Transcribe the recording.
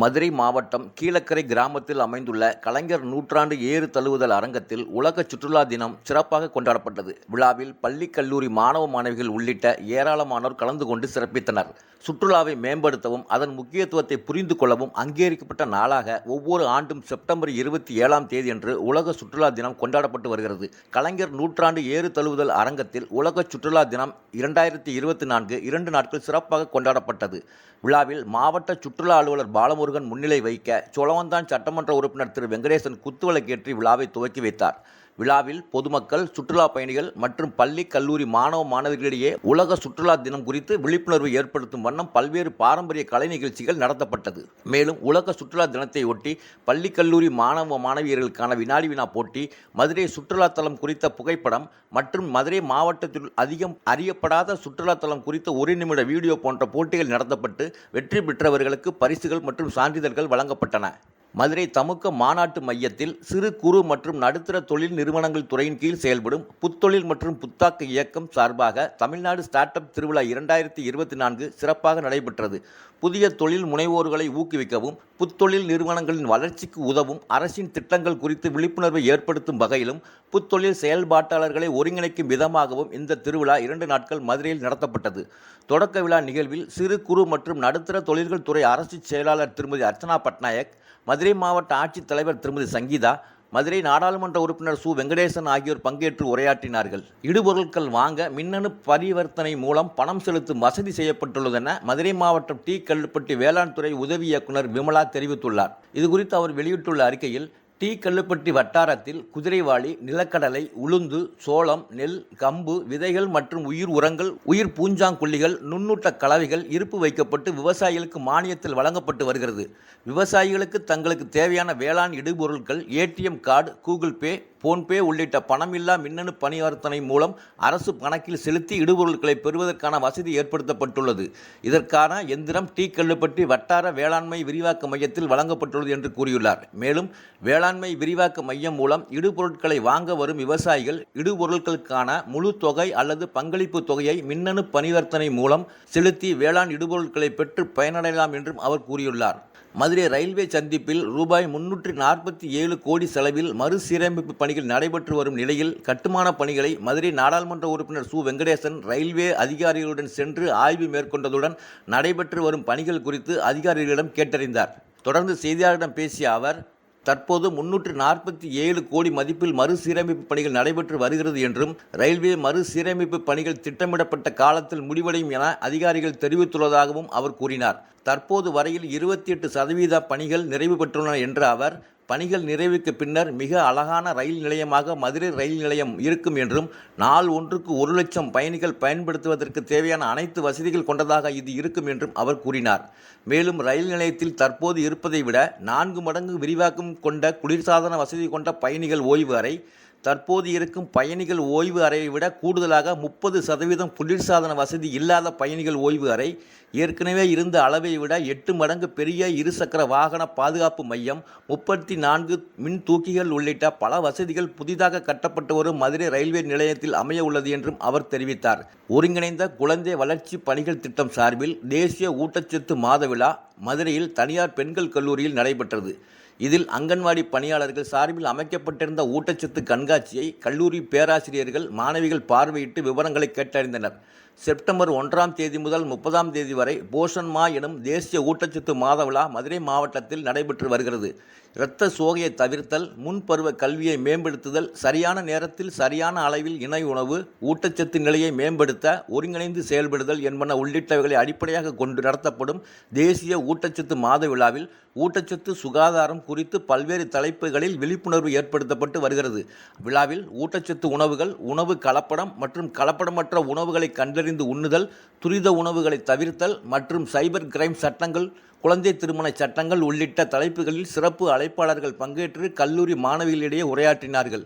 மதுரை மாவட்டம் கீழக்கரை கிராமத்தில் அமைந்துள்ள கலைஞர் நூற்றாண்டு ஏறு தழுவுதல் அரங்கத்தில் உலக சுற்றுலா தினம் சிறப்பாக கொண்டாடப்பட்டது. விழாவில் பள்ளி கல்லூரி மாணவ மாணவிகள் உள்ளிட்ட ஏராளமானோர் கலந்து கொண்டு சிறப்பித்தனர். சுற்றுலாவை மேம்படுத்தவும் அதன் முக்கியத்துவத்தை புரிந்து கொள்ளவும் அங்கீகரிக்கப்பட்ட நாளாக ஒவ்வொரு ஆண்டும் செப்டம்பர் இருபத்தி ஏழாம் தேதியன்று உலக சுற்றுலா தினம் கொண்டாடப்பட்டு வருகிறது. கலைஞர் நூற்றாண்டு ஏறு தழுவுதல் அரங்கத்தில் உலக சுற்றுலா தினம் இரண்டாயிரத்தி இருபத்தி நான்கு இரண்டு நாட்கள் சிறப்பாக கொண்டாடப்பட்டது. விழாவில் மாவட்ட சுற்றுலா அலுவலர் முருகன் முன்னிலை வைக்க சோழவந்தான் சட்டமன்ற உறுப்பினர் திரு வெங்கடேசன் குத்துவிளக்கேற்றி விழாவை துவக்கி வைத்தார். விழாவில் பொதுமக்கள் சுற்றுலா பயணிகள் மற்றும் பள்ளி கல்லூரி மாணவ மாணவர்களிடையே உலக சுற்றுலா தினம் குறித்து விழிப்புணர்வு ஏற்படுத்தும் வண்ணம் பல்வேறு பாரம்பரிய கலை நிகழ்ச்சிகள் நடத்தப்பட்டது. மேலும் உலக சுற்றுலா தினத்தை ஒட்டி பள்ளி கல்லூரி மாணவ மாணவியர்களுக்கான வினாடி வினா போட்டி மதுரை சுற்றுலா தலம் குறித்த புகைப்படம் மற்றும் மதுரை மாவட்டத்தில் அதிகம் அறியப்படாத சுற்றுலா தலம் குறித்த ஒரு நிமிட வீடியோ போன்ற போட்டிகள் நடத்தப்பட்டு வெற்றி பெற்றவர்களுக்கு பரிசுகள் மற்றும் சான்றிதழ்கள் வழங்கப்பட்டன. மதுரை தமுக்க மாநாட்டு மையத்தில் சிறு குறு மற்றும் நடுத்தர தொழில் நிறுவனங்கள் துறையின் கீழ் செயல்படும் புத்தொழில் மற்றும் புத்தாக்க இயக்கம் சார்பாக தமிழ்நாடு ஸ்டார்ட் அப் திருவிழா இரண்டாயிரத்தி இருபத்தி நான்கு சிறப்பாக நடைபெற்றது. புதிய தொழில் முனைவோர்களை ஊக்குவிக்கவும் புத்தொழில் நிறுவனங்களின் வளர்ச்சிக்கு உதவும் அரசின் திட்டங்கள் குறித்து விழிப்புணர்வை ஏற்படுத்தும் வகையிலும் புத்தொழில் செயல்பாட்டாளர்களை ஒருங்கிணைக்கும் விதமாகவும் இந்த திருவிழா இரண்டு நாட்கள் மதுரையில் நடத்தப்பட்டது. தொடக்க விழா நிகழ்வில் சிறு குறு மற்றும் நடுத்தர தொழில்கள் துறை அரசு செயலாளர் திருமதி அர்ச்சனா பட்நாயக் மதுரை மாவட்ட ஆட்சித்தலைவர் திருமதி சங்கீதா மதுரை நாடாளுமன்ற உறுப்பினர் சு. வெங்கடேசன் ஆகியோர் பங்கேற்று உரையாற்றினார்கள். இடுபொருட்கள் வாங்க மின்னணு பரிவர்த்தனை மூலம் பணம் செலுத்தும் வசதி செய்யப்பட்டுள்ளதென மதுரை மாவட்டம் டி கல்லுப்பட்டி வேளாண் துறை உதவி இயக்குனர் விமலா தெரிவித்துள்ளார். இதுகுறித்து அவர் வெளியிட்டுள்ள அறிக்கையில் டீ கல்லுப்பட்டி வட்டாரத்தில் குதிரைவாளி நிலக்கடலை உளுந்து சோளம் நெல் கம்பு விதைகள் மற்றும் உயிர் உரங்கள் உயிர் பூஞ்சாங்குள்ளிகள் நுண்ணூட்ட கலவைகள் இருப்பு வைக்கப்பட்டு விவசாயிகளுக்கு மானியத்தில் வழங்கப்பட்டு வருகிறது. விவசாயிகளுக்கு தங்களுக்கு தேவையான வேளாண் இடுபொருட்கள் ATM card Google Pay PhonePe உள்ளிட்ட பணமில்லா மின்னணு பரிவர்த்தனை மூலம் அரசு கணக்கில் செலுத்தி இடுபொருட்களை பெறுவதற்கான வசதி ஏற்படுத்தப்பட்டுள்ளது. இதற்கான எந்திரம் டி கல்லுப்பட்டி வட்டார வேளாண்மை விரிவாக்க மையத்தில் வழங்கப்பட்டுள்ளது என்று கூறியுள்ளார். மேலும் வேளாண்மை விரிவாக்க மையம் மூலம் இடுபொருட்களை வாங்க வரும் விவசாயிகள் இடுபொருட்களுக்கான முழு தொகை அல்லது பங்களிப்பு தொகையை மின்னணு பரிவர்த்தனை மூலம் செலுத்தி வேளாண் இடுபொருட்களை பெற்று பயனடையலாம் என்றும் அவர் கூறியுள்ளார். மதுரை ரயில்வே சந்திப்பில் ரூபாய் முன்னூற்றி நாற்பத்தி ஏழு கோடி செலவில் மறுசீரமைப்பு பணிகள் நடைபெற்று வரும் நிலையில் கட்டுமான பணிகளை மதுரை நாடாளுமன்ற உறுப்பினர் சு. வெங்கடேசன் ரயில்வே அதிகாரிகளுடன் சென்று ஆய்வு மேற்கொண்டதுடன் நடைபெற்று வரும் பணிகள் குறித்து அதிகாரிகளிடம் கேட்டறிந்தார். தொடர்ந்து செய்தியாளர்களிடம் பேசிய அவர் தற்போது முன்னூற்று நாற்பத்தி ஏழு கோடி மதிப்பில் மறுசீரமைப்பு பணிகள் நடைபெற்று வருகிறது என்றும் ரயில்வே மறுசீரமைப்பு பணிகள் திட்டமிடப்பட்ட காலத்தில் முடிவடையும் என அதிகாரிகள் தெரிவித்துள்ளதாகவும் அவர் கூறினார். தற்போது வரையில் இருபத்தி எட்டு சதவீத பணிகள் நிறைவு பெற்றுள்ளன என்ற அவர் பணிகள் நிறைவுக்கு பின்னர் மிக அழகான ரயில் நிலையமாக மதுரை ரயில் நிலையம் இருக்கும் என்றும் நாள் ஒன்றுக்கு ஒரு லட்சம் பயணிகள் பயன்படுத்துவதற்கு தேவையான அனைத்து வசதிகள் கொண்டதாக இது இருக்கும் என்றும் அவர் கூறினார். மேலும் ரயில் நிலையத்தில் தற்போது இருப்பதை விட நான்கு மடங்கு விரிவாக்கம் கொண்ட குளிர்சாதன வசதி கொண்ட பயணிகள் ஓய்வு அறை தற்போது இருக்கும் பயணிகள் ஓய்வு அறையை விட கூடுதலாக முப்பது சதவீதம் குளிர்சாதன வசதி இல்லாத பயணிகள் ஓய்வு அறை ஏற்கனவே இருந்த அளவை விட எட்டு மடங்கு பெரிய இருசக்கர வாகன பாதுகாப்பு மையம் முப்பத்தி நான்கு மின் தூக்கிகள் உள்ளிட்ட பல வசதிகள் புதிதாக கட்டப்பட்டு வரும் மதுரை ரயில்வே நிலையத்தில் அமைய உள்ளது என்றும் அவர் தெரிவித்தார். ஒருங்கிணைந்த குழந்தை வளர்ச்சி பணிகள் திட்டம் சார்பில் தேசிய ஊட்டச்சத்து மாத விழா மதுரையில் தனியார் பெண்கள் கல்லூரியில் நடைபெற்றது. இதில் அங்கன்வாடி பணியாளர்கள் சார்பில் அமைக்கப்பட்டிருந்த ஊட்டச்சத்து கண்காட்சியை கல்லூரி பேராசிரியர்கள் மாணவிகள் பார்வையிட்டு விவரங்களை கேட்டறிந்தனர். செப்டம்பர் ஒன்றாம் தேதி முதல் முப்பதாம் தேதி வரை போஷன் மா எனும் தேசிய ஊட்டச்சத்து மாத விழா மதுரை மாவட்டத்தில் நடைபெற்று வருகிறது. இரத்த சோகையை தவிர்த்தல் முன்பருவ கல்வியை மேம்படுத்துதல் சரியான நேரத்தில் சரியான அளவில் இணை உணவு ஊட்டச்சத்து நிலையை மேம்படுத்த ஒருங்கிணைந்து செயல்படுதல் என்பன உள்ளிட்டவைகளை அடிப்படையாக கொண்டு நடத்தப்படும் தேசிய ஊட்டச்சத்து மாத விழாவில் ஊட்டச்சத்து சுகாதாரம் குறித்து பல்வேறு தலைப்புகளில் விழிப்புணர்வு ஏற்படுத்தப்பட்டு வருகிறது. விழாவில் ஊட்டச்சத்து உணவுகள் உணவு கலப்படம் மற்றும் கலப்படமற்ற உணவுகளை கண்டறி கண்டறிந்து உண்ணுதல் துரித உணவுகளை தவிர்த்தல் மற்றும் சைபர் கிரைம் சட்டங்கள் குழந்தை திருமண சட்டங்கள் உள்ளிட்ட தலைப்புகளில் சிறப்பு அழைப்பாளர்கள் பங்கேற்று கல்லூரி மாணவிகளிடையே உரையாற்றினார்கள்.